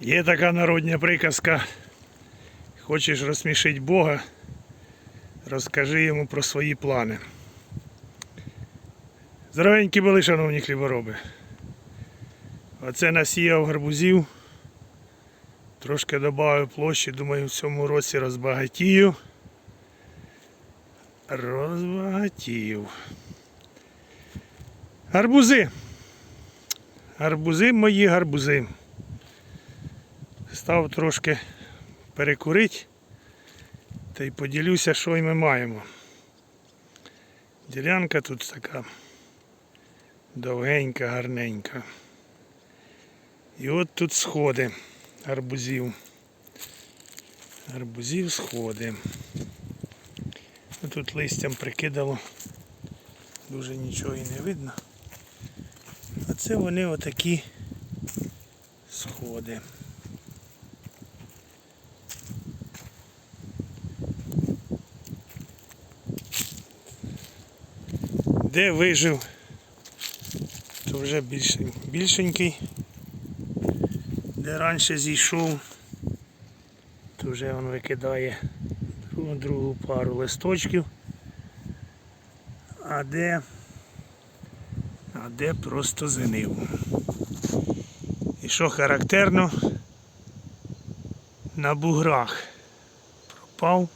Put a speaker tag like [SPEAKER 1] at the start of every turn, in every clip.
[SPEAKER 1] Є така народня приказка. Хочеш розсмішити Бога, розкажи йому про свої плани. Здоровенькі були, шановні хлібороби. Оце насіяв гарбузів. Трошки додав площі, думаю, в цьому році розбагатію. Розбагатів. Гарбузи. Гарбузи мої гарбузи. Став трошки перекурити та й поділюся, що й ми маємо. Ділянка тут така довгенька, гарненька. І от тут сходи гарбузів. Гарбузів сходи. Тут листям прикидало, дуже нічого і не видно. А це вони отакі сходи. Де вижив, то вже більшенький. Де раніше зійшов, то вже він викидає другу, другу пару листочків. А де, а де просто згнив. І що характерно, на буграх пропав,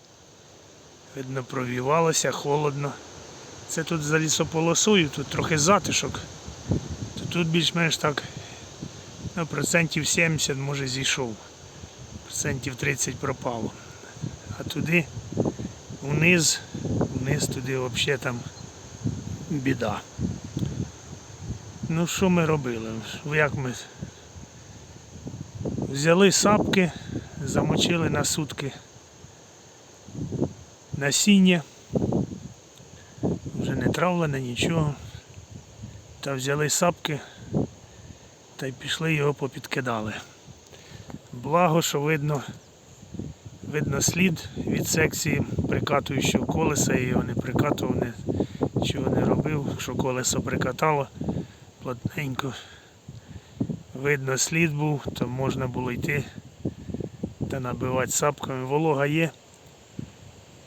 [SPEAKER 1] видно, провівалося, холодно. Це тут за лісополосою, тут трохи затишок. То тут більш-менш так ну, процентів 70 може зійшов. Процентів 30 пропало. А туди вниз, вниз туди взагалі там біда. Ну що ми робили? Як ми взяли сапки, замочили на сутки насіння травлене, нічого. Та взяли сапки та й пішли його попідкидали. Благо, що видно, видно слід від секції прикатуючого колеса, я його не прикатував, не, нічого не робив, що колесо прикатало плотненько. Видно слід був, то можна було йти та набивати сапками. Волога є.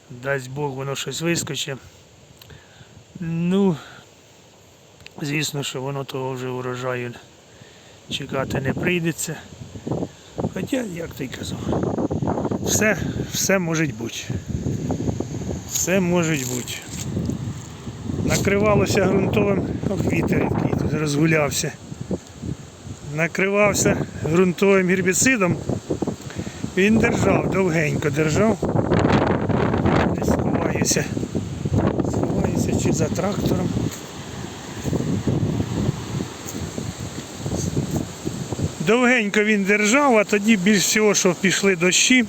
[SPEAKER 1] Дасть Бог, воно щось вискочить. Ну, звісно, що воно того вже урожаю чекати не прийдеться. Хоча, як ти казав, все, все може бути. Все може бути. Накривалося ґрунтовим, ох, вітер який тут розгулявся. Накривався ґрунтовим гербіцидом. Він держав, довгенько держав. Десь сховаюся. Сховаюся за трактором. Довгенько він держав, а тоді більш всього, що пішли дощі,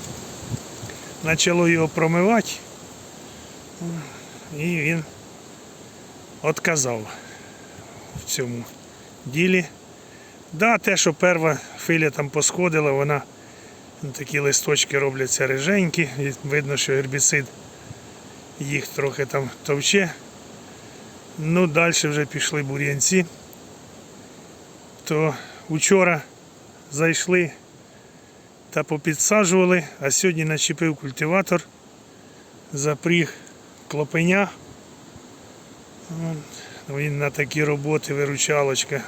[SPEAKER 1] почало його промивати. І він отказав в цьому ділі. Да, те, що перша филя там посходила, вона ну, такі листочки робляться риженькі, видно, що гербіцид їх трохи там товче. Ну, далі вже пішли бур'янці. То вчора зайшли та попідсаджували, а сьогодні начепив культиватор, запріг клопеня. Він на такі роботи виручалочка.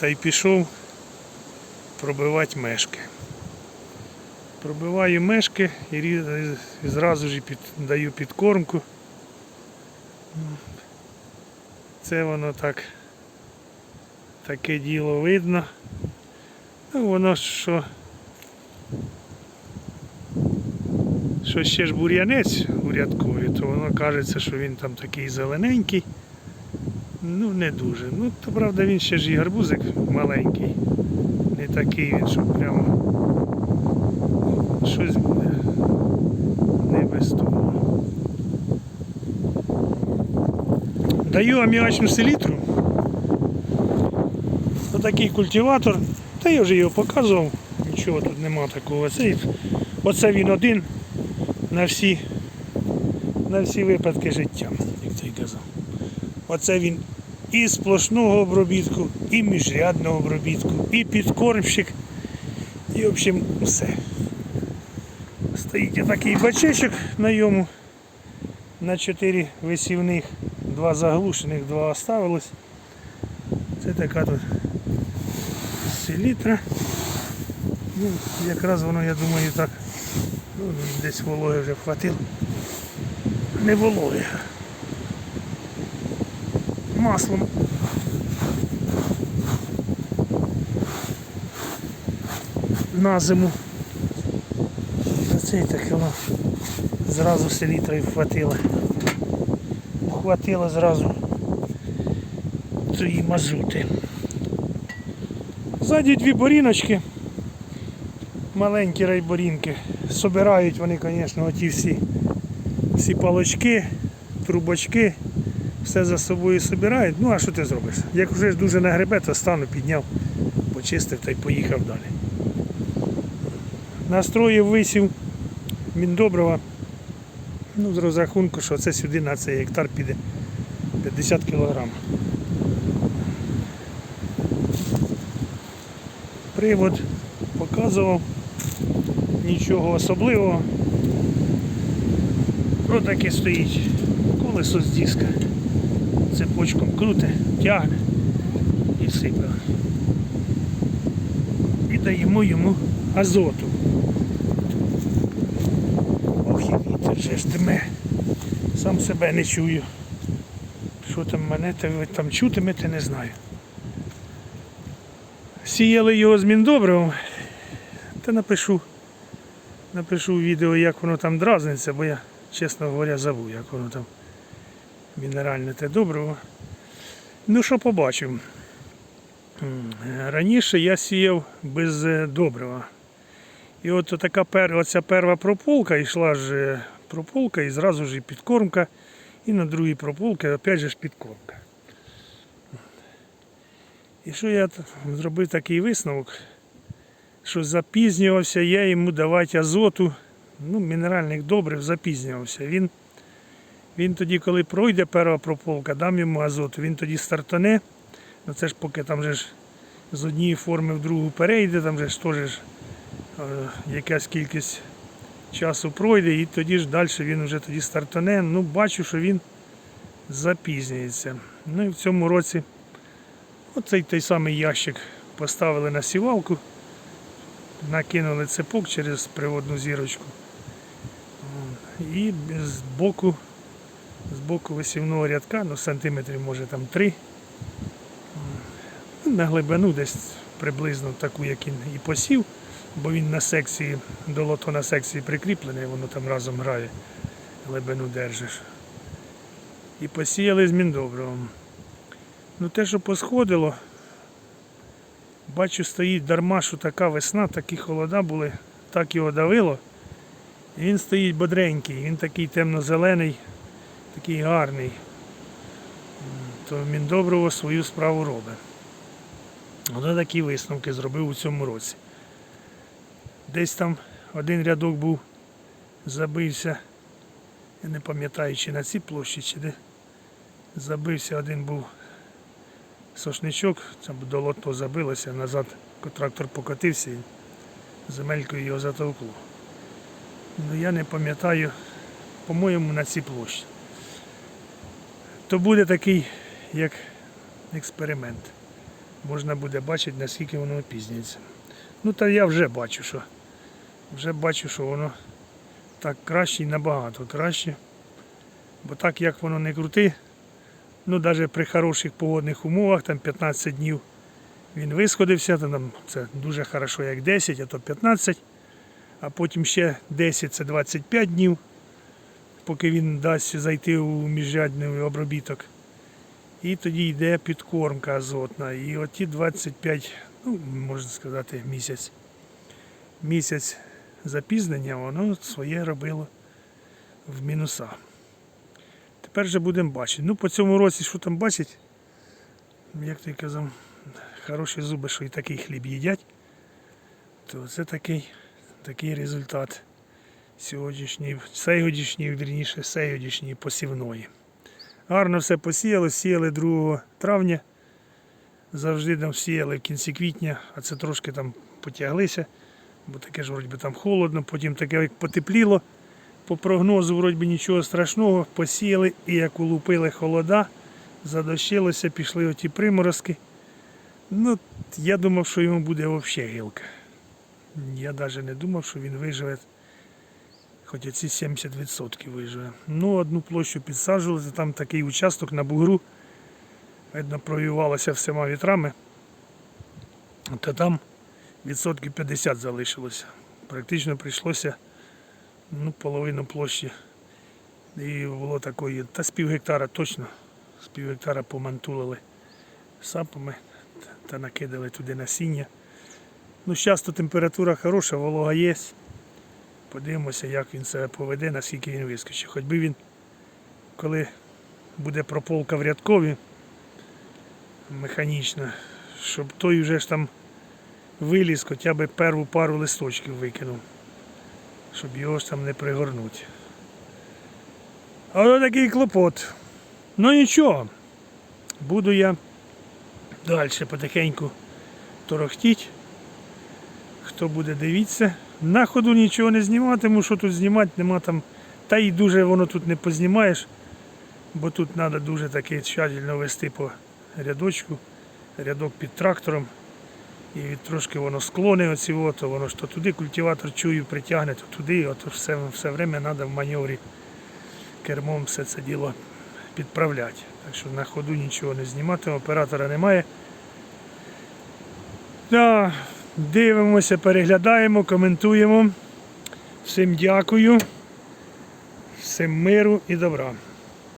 [SPEAKER 1] Та й пішов пробивати мешки. Пробиваю мешки і зразу ж даю підкормку. Це воно так таке діло видно. Ну, воно що. Що ще ж бур'янець урядковий, то воно кажеться, що він там такий зелененький. Ну, не дуже. Ну, то правда він ще ж і гарбузик маленький. Не такий він, що прямо ну, щось буде. Не без того. Даю аміачну селітру. Отакий культиватор. Та я вже його показував. Нічого тут нема такого. Це, оце він один на всі, на всі випадки життя, як той казав. Оце він і сплошного обробітку, і міжрядного обробітку, і підкормщик, І, в общем, все. Стоїть такий бачечок на йому. На 4 висівних, два заглушених, два оставилось. Це така тут селітра. Ну, якраз воно, я думаю, так. Ну, десь вологи вже хватило. Не вологи. Маслом. На зиму. А це і таке воно зразу селітрою вхватило. Вхватило зразу цієї мазути. Ззаді дві боріночки, маленькі райборінки. Собирають вони, звісно, оті всі, всі палочки, трубочки, все за собою собирають. Ну а що ти зробиш? Як вже дуже нагребе, то стану, підняв, почистив та й поїхав далі. Настроїв висів Міндоброва. Ну, з розрахунку, що це сюди на цей гектар піде 50 кілограм. Привод показував, нічого особливого. Отаке стоїть колесо з диска. Цепочком круте, тягне і сипе. І даємо йому азоту. Ох, і вітер же ж дме. Сам себе не чую. Що там мене там чутимете, не знаю. Сіяли його з міндобривом, та напишу, напишу відео, як воно там дразниться, бо я, чесно говоря, забув, як воно там мінеральне те добриво. Ну що побачив. Раніше я сіяв без е, добрива. І от така пер, оця перша прополка йшла ж е, прополка і зразу ж і підкормка. І на другій прополці опять же ж підкормка. І що я зробив такий висновок, що запізнювався я йому давати азоту, ну, мінеральних добрив запізнювався. Він, він тоді, коли пройде перша прополка, дам йому азоту, він тоді стартане. Ну це ж поки там же ж з однієї форми в другу перейде, там же ж теж е, якась кількість часу пройде, і тоді ж далі він вже тоді стартане. Ну, бачу, що він запізнюється. Ну і в цьому році оцей той самий ящик поставили на сівалку, накинули цепок через приводну зірочку. І з боку, з боку висівного рядка, ну сантиметрів може там 3. На глибину десь приблизно таку, як він і посів, бо він на секції, долото на секції прикріплене, воно там разом грає, глибину держиш. І посіяли з міндобривом. Ну те, що посходило, бачу, стоїть дарма, що така весна, такі холода були, так його давило. І він стоїть бодренький, він такий темно-зелений, такий гарний. То міндобриво свою справу робить. Ото такі висновки зробив у цьому році. Десь там один рядок був, забився, я не пам'ятаю, чи на цій площі, чи де. Забився, один був сошничок, це долото забилося, назад трактор покотився і земелькою його затовкло. Ну я не пам'ятаю, по-моєму, на цій площі. То буде такий, як експеримент можна буде бачити, наскільки воно опізнюється. Ну та я вже бачу, що вже бачу, що воно так краще і набагато краще. Бо так як воно не крути, ну навіть при хороших погодних умовах, там 15 днів він висходився, там це дуже хорошо, як 10, а то 15, а потім ще 10 це 25 днів, поки він дасть зайти у міжрядний обробіток. І тоді йде підкормка азотна. І оті 25, ну, можна сказати, місяць. Місяць запізнення, воно своє робило в мінуса. Тепер же будемо бачити. Ну, по цьому році, що там бачить, як ти казав, хороші зуби, що і такий хліб їдять, то це такий, такий результат сьогоднішньої, сьогоднішньої, вірніше, сьогоднішньої посівної. Гарно все посіяли, сіяли 2 травня. Завжди там сіяли в кінці квітня, а це трошки там потяглися. Бо таке ж вроді там холодно, потім таке як потепліло. По прогнозу, вроді нічого страшного, посіяли і як улупили холода, задощилося, пішли оті приморозки. Ну, я думав, що йому буде взагалі гілка. Я навіть не думав, що він виживе, хоч оці 70% виживе. Ну, одну площу підсаджували, там такий участок на бугру. Видно, провівалося всіма вітрами. То там відсотків 50 залишилося. Практично прийшлося ну, половину площі. І було такої, та з пів гектара точно, з пів гектара помантулили сапами та накидали туди насіння. Ну, зараз то температура хороша, волога є. Подивимося, як він себе поведе, наскільки він вискочить. Хоч би він, коли буде прополка в рядкові механічна, щоб той вже ж там виліз, хоча б перву пару листочків викинув, щоб його ж там не пригорнути. А ось такий клопот. Ну нічого, буду я далі потихеньку торохтіть. Хто буде дивитися. На ходу нічого не зніматиму, що тут знімати, нема там. Та й дуже воно тут не познімаєш, бо тут треба дуже таки тщательно вести по рядочку, рядок під трактором. І трошки воно склони оці, то воно то туди культиватор чую, притягне, то туди, от все, все время треба в маневрі кермом все це діло підправляти. Так що на ходу нічого не знімати, оператора немає. Да, дивимося, переглядаємо, коментуємо. Всім дякую, всім миру і добра.